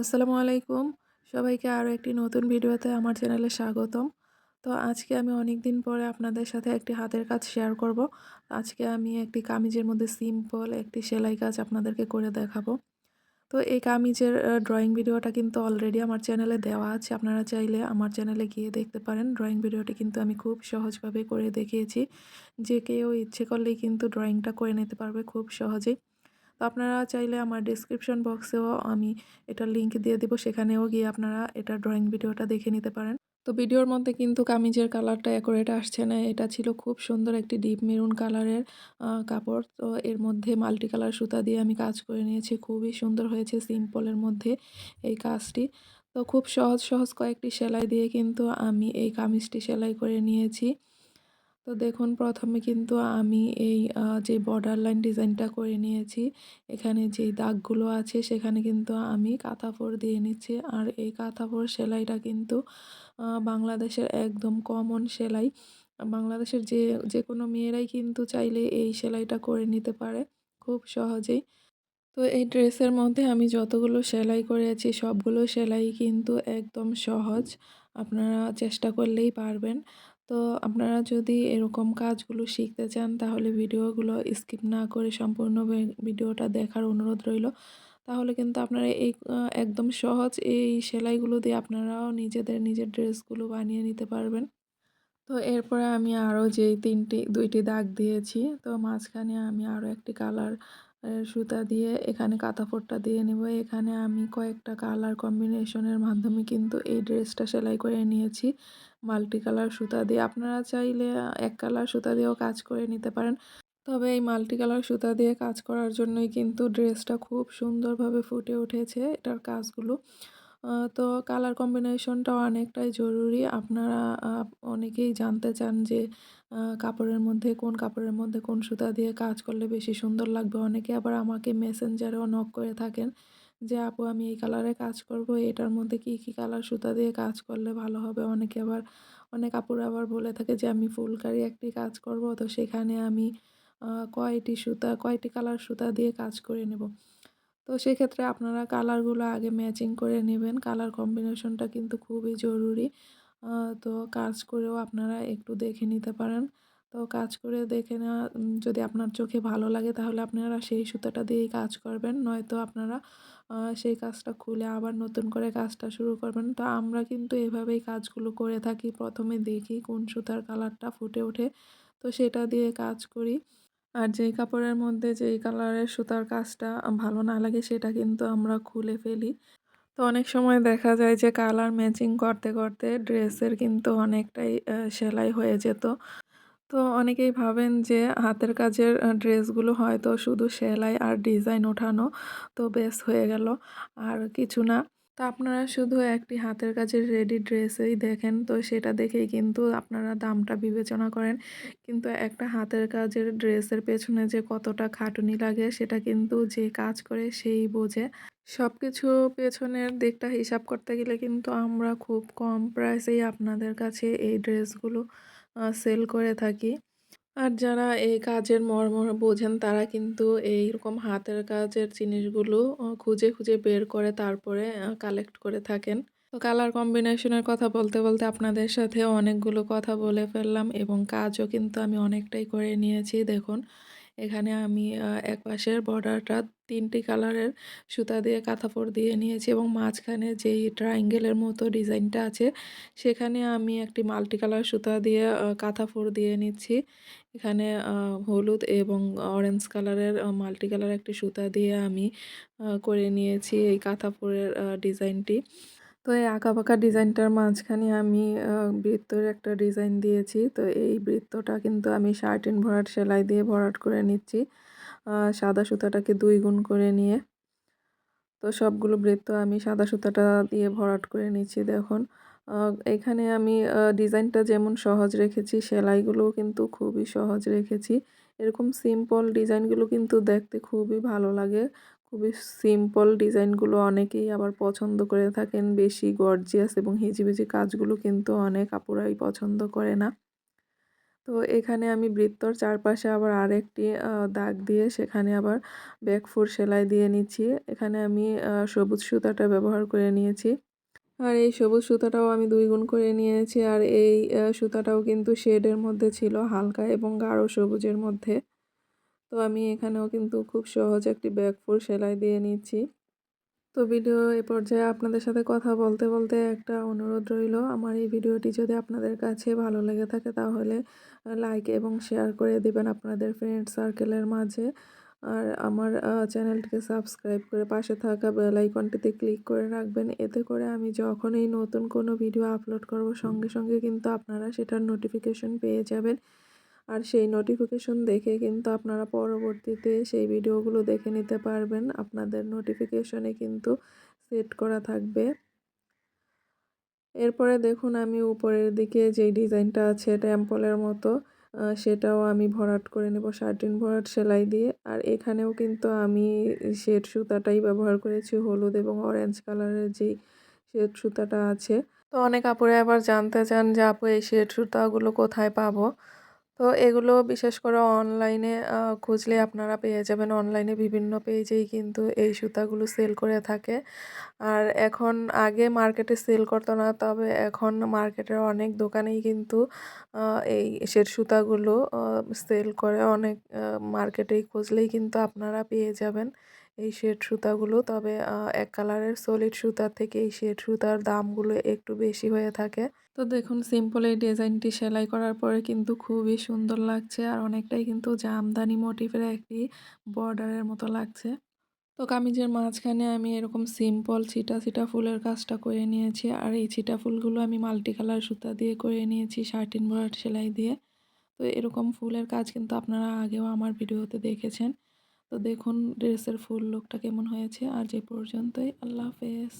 আসসালামু আলাইকুম। সবাইকে আরও একটি নতুন ভিডিওতে আমার চ্যানেলে স্বাগতম। তো আজকে আমি অনেক দিন পরে আপনাদের সাথে একটি হাতের কাজ শেয়ার করব। আজকে আমি একটি কামিজের মধ্যে সিম্পল একটি সেলাই কাজ আপনাদেরকে করে দেখাবো। তো এই কামিজের ড্রয়িং ভিডিওটা কিন্তু অলরেডি আমার চ্যানেলে দেওয়া আছে। আপনারা চাইলে আমার চ্যানেলে গিয়ে দেখতে পারেন। ড্রয়িং ভিডিওটি কিন্তু আমি খুব সহজভাবে করে দেখিয়েছি। যে কেউ ইচ্ছে করলেই কিন্তু ড্রয়িংটা করে নিতে পারবে খুব সহজেই। তো আপনারা চাইলে আমার ডিসক্রিপশন বক্সেও আমি এটা লিঙ্ক দিয়ে দেবো, সেখানেও গিয়ে আপনারা এটা ড্রয়িং ভিডিওটা দেখে নিতে পারেন। তো ভিডিওর মধ্যে কিন্তু কামিজের কালারটা অ্যাকোরেট আসছে না, এটা ছিল খুব সুন্দর একটি ডিপ মেরুন কালারের কাপড়। তো এর মধ্যে মাল্টি কালার সুতা দিয়ে আমি কাজ করে নিয়েছি, খুবই সুন্দর হয়েছে সিম্পলের মধ্যে এই কাজটি। তো খুব সহজ সহজ কয়েকটি সেলাই দিয়ে কিন্তু আমি এই কামিজটি সেলাই করে নিয়েছি। তো দেখুন, প্রথমে কিন্তু আমি এই যে বর্ডার লাইন ডিজাইনটা করে নিয়েছি, এখানে যে দাগগুলো আছে সেখানে কিন্তু আমি কাঁথাফোড় দিয়ে নিচ্ছি। আর এই কাঁথাফোড় সেলাইটা কিন্তু বাংলাদেশের একদম কমন সেলাই। বাংলাদেশের যে যে কোনো মেয়েরাই কিন্তু চাইলে এই সেলাইটা করে নিতে পারে, খুব সহজেই। তো এই ড্রেসের মধ্যে আমি যতগুলো সেলাই করেছি, সবগুলো সেলাই কিন্তু একদম সহজ। আপনারা চেষ্টা করলেই পারবেন। তো আপনারা যদি এরকম কাজগুলো শিখতে চান, তাহলে ভিডিওগুলো স্কিপ না করে সম্পূর্ণ ভিডিওটা দেখার অনুরোধ রইল। তাহলে কিন্তু আপনারা এই একদম সহজ এই সেলাইগুলো দিয়ে আপনারাও নিজেদের নিজের ড্রেসগুলো বানিয়ে নিতে পারবেন। তো এরপরে আমি আরও যেই তিনটি, দুইটি দাগ দিয়েছি, তো মাঝখানে আমি আরও একটি কালার সুতা দিয়ে, এখানে কাতাফোরটা দিয়ে নেব। এখানে আমি কয়েকটা কালার কম্বিনেশনের মাধ্যমে কিন্তু এই ড্রেসটা সেলাই করে নিয়েছি। মাল্টি কালার সুতা দিয়ে। আপনারা চাইলে এক কালার সুতা দিয়েও কাজ করে নিতে পারেন। তবে এই মাল্টি কালার সুতা দিয়ে কাজ করার জন্যই কিন্তু ড্রেসটা খুব সুন্দরভাবে ফুটে উঠেছে এটার কাজগুলো। তো কালার কম্বিনেশনটা অনেকটাই জরুরি। আপনারা অনেকেই জানতে চান যে কাপড়ের মধ্যে কোন কাপড়ের মধ্যে কোন সুতা দিয়ে কাজ করলে বেশি সুন্দর লাগবে। অনেকে আবার আমাকে মেসেঞ্জারেও নক করে থাকেন যে, আপু, আমি এই কালারে কাজ করব, এটার মধ্যে কি কি কালার সুতা দিয়ে কাজ করলে ভালো হবে? অনেকে আবার, অনেক আপুরা আবার বলে থাকে যে, আমি ফুলকারি একটি কাজ করব, তো সেখানে আমি কয়টি সুতা, কয়টি কালার সুতা দিয়ে কাজ করে নেব? তো সেক্ষেত্রে আপনারা কালারগুলো আগে ম্যাচিং করে নেবেন। কালার কম্বিনেশনটা কিন্তু খুবই জরুরি। তো কাজ করেও আপনারা একটু দেখে নিতে পারেন। তো কাজ করে দেখে নেওয়া যদি আপনার চোখে ভালো লাগে তাহলে আপনারা সেই সুতাটা দিয়েই কাজ করবেন। নয়তো আপনারা সেই কাজটা খুলে আবার নতুন করে কাজটা শুরু করবেন। তো আমরা কিন্তু এভাবেই কাজগুলো করে থাকি। প্রথমে দেখি কোন সুতার কালারটা ফুটে ওঠে। তো সেটা দিয়ে কাজ করি। আর যেই কাপড়ের মধ্যে যেই কালারের সুতার কাজটা ভালো না লাগে সেটা কিন্তু আমরা খুলে ফেলি। তো অনেক সময় দেখা যায় যে কালার ম্যাচিং করতে করতে ড্রেসের কিন্তু অনেকটাই সেলাই হয়ে যেত। তো অনেকেই ভাবেন যে হাতের কাজের ড্রেসগুলো হয়তো শুধু সেলাই আর ডিজাইন ওঠানো তো বেশ হয়ে গেল। আর কিছু না। তো আপনারা শুধু একটি হাতের কাজের রেডি ড্রেসেই দেখেন। তো সেটা দেখেই কিন্তু আপনারা দামটা বিবেচনা করেন। কিন্তু একটা হাতের কাজের ড্রেসের পেছনে যে কতটা খাটুনি লাগে, সেটা কিন্তু যে কাজ করে সেই বোঝে। সব কিছু পেছনের দিকটা হিসাব করতে গেলে কিন্তু আমরা খুব কম প্রাইসেই আপনাদের কাছে এই ড্রেসগুলো সেল করে থাকি। আর যারা এই কাজের মর্ম বোঝেন, তারা কিন্তু এইরকম হাতের কাজের জিনিসগুলো খুঁজে খুঁজে বের করে তারপরে কালেক্ট করে থাকেন। তো কালার কম্বিনেশনের কথা বলতে বলতে আপনাদের সাথে অনেকগুলো কথা বলে ফেললাম এবং কাজও কিন্তু আমি অনেকটাই করে নিয়েছি। দেখুন, এখানে আমি এক পাশের বর্ডারটা তিনটি কালারের সুতা দিয়ে কাঁথাফোড় দিয়ে নিয়েছি এবং মাঝখানে যেই ট্রায়াঙ্গেলের মতো ডিজাইনটা আছে, সেখানে আমি একটি মাল্টি কালার সুতা দিয়ে কাঁথাফোড় দিয়ে নিচ্ছি। এখানে হলুদ এবং অরেঞ্জ কালারের মাল্টি কালার একটি সুতা দিয়ে আমি করে নিয়েছি এই কাঁথাফোড়ের ডিজাইনটি। তো এই আঁকাবাঁকা ডিজাইনটার মাঝখানে আমি বৃত্তর একটা ডিজাইন দিয়েছি। তো এই বৃত্তটা কিন্তু আমি শার্টিন ভরাট সেলাই দিয়ে ভরাট করে নিচ্ছি। সাদা সুতাটাকে দুই গুণ করে নিয়ে। তো সবগুলো বৃত্ত আমি সাদা সুতাটা দিয়ে ভরাট করে নিচ্ছি, দেখুন। এখানে আমি ডিজাইনটা যেমন সহজ রেখেছি, সেলাইগুলোও কিন্তু খুবই সহজ রেখেছি। এরকম সিম্পল ডিজাইনগুলো কিন্তু দেখতে খুবই ভালো লাগে। খুবই সিম্পল ডিজাইনগুলো অনেকেই আবার পছন্দ করে থাকেন, বেশি গর্জিয়াস এবং হিজিবিজি কাজগুলো কিন্তু অনেক আপুরাই পছন্দ করে না। তো এখানে আমি বৃত্তর চারপাশে আবার আরেকটি দাগ দিয়ে সেখানে আবার ব্যাকফুট সেলাই দিয়ে নিচ্ছি। এখানে আমি সবুজ সুতাটা ব্যবহার করে নিয়েছি। আর এই সবুজ সুতাটাও আমি দুই গুণ করে নিয়েছি। আর এই সুতাটাও কিন্তু শেডের মধ্যে ছিল হালকা এবং গাঢ় সবুজের মধ্যে। তো আমি এখানেও কিন্তু খুব সহজ একটি ব্যাকফুট সেলাই দিয়ে নিচ্ছি। তো ভিডিও এ পর্যায়ে আপনাদের সাথে কথা বলতে বলতে একটা অনুরোধ রইল। আমার এই ভিডিওটি যদি আপনাদের কাছে ভালো লেগে থাকে তাহলে লাইক এবং শেয়ার করে দিবেন আপনাদের ফ্রেন্ড সার্কেলের মাঝে। আর আমার চ্যানেলটিকে সাবস্ক্রাইব করে পাশে থাকা বেল আইকনটিতে ক্লিক করে রাখবেন। এতে করে আমি যখনই নতুন কোনো ভিডিও আপলোড করব, সঙ্গে সঙ্গে কিন্তু আপনারা সেটার নোটিফিকেশন পেয়ে যাবেন। আর সেই নোটিফিকেশন দেখে কিন্তু আপনারা পরবর্তীতে সেই ভিডিওগুলো দেখে নিতে পারবেন। আপনাদের নোটিফিকেশনে কিন্তু সেট করা থাকবে। এরপরে দেখুন আমি উপরের দিকে যেই ডিজাইনটা আছে টেম্পলের মতো সেটাও আমি ভরাট করে নেব শার্টিন ভরাট সেলাই দিয়ে। আর এখানেও কিন্তু আমি শেড সুতাটাই ব্যবহার করেছি, হলুদ এবং অরেঞ্জ কালারের যেই শেড সুতাটা আছে। তো অনেক আপুরে আবার জানতে চান যে, আপু, এই শেড সুতাগুলো কোথায় পাবো? তো এগুলো বিশেষ করে অনলাইনে খুঁজলে আপনারা পেয়ে যাবেন। অনলাইনে বিভিন্ন পেজেই কিন্তু এই সুতাগুলো সেল করে থাকে। আর এখন আগে মার্কেটে সেল করতো না, তবে এখন মার্কেটের অনেক দোকানেই কিন্তু এই শেড সুতাগুলো সেল করে অনেক মার্কেটেই খুঁজলেই কিন্তু আপনারা পেয়ে যাবেন এই শেড সুতাগুলো। তবে এক কালারের সলিড সুতার থেকে এই শেড সুতার দামগুলো একটু বেশি হয়ে থাকে। তো দেখুন সিম্পল এই ডিজাইনটি সেলাই করার পরে কিন্তু খুবই সুন্দর লাগছে আর অনেকটাই কিন্তু জামদানি মোটিভের একটি বর্ডারের মতো লাগছে। তো কামিজের মাঝখানে আমি এরকম সিম্পল ছিটা ছিটা ফুলের কাজটা করে নিয়েছি আর এই ছিটা ফুলগুলো আমি মাল্টি কালার সুতা দিয়ে করে নিয়েছি শার্টিন ভরাট সেলাই দিয়ে। তো এরকম ফুলের কাজ কিন্তু আপনারা আগেও আমার ভিডিওতে দেখেছেন। তো দেখুন, ড্রেসের ফুল লুকটা কেমন হয়েছে আর যে পর্যন্তই, আল্লাহ হাফেজ।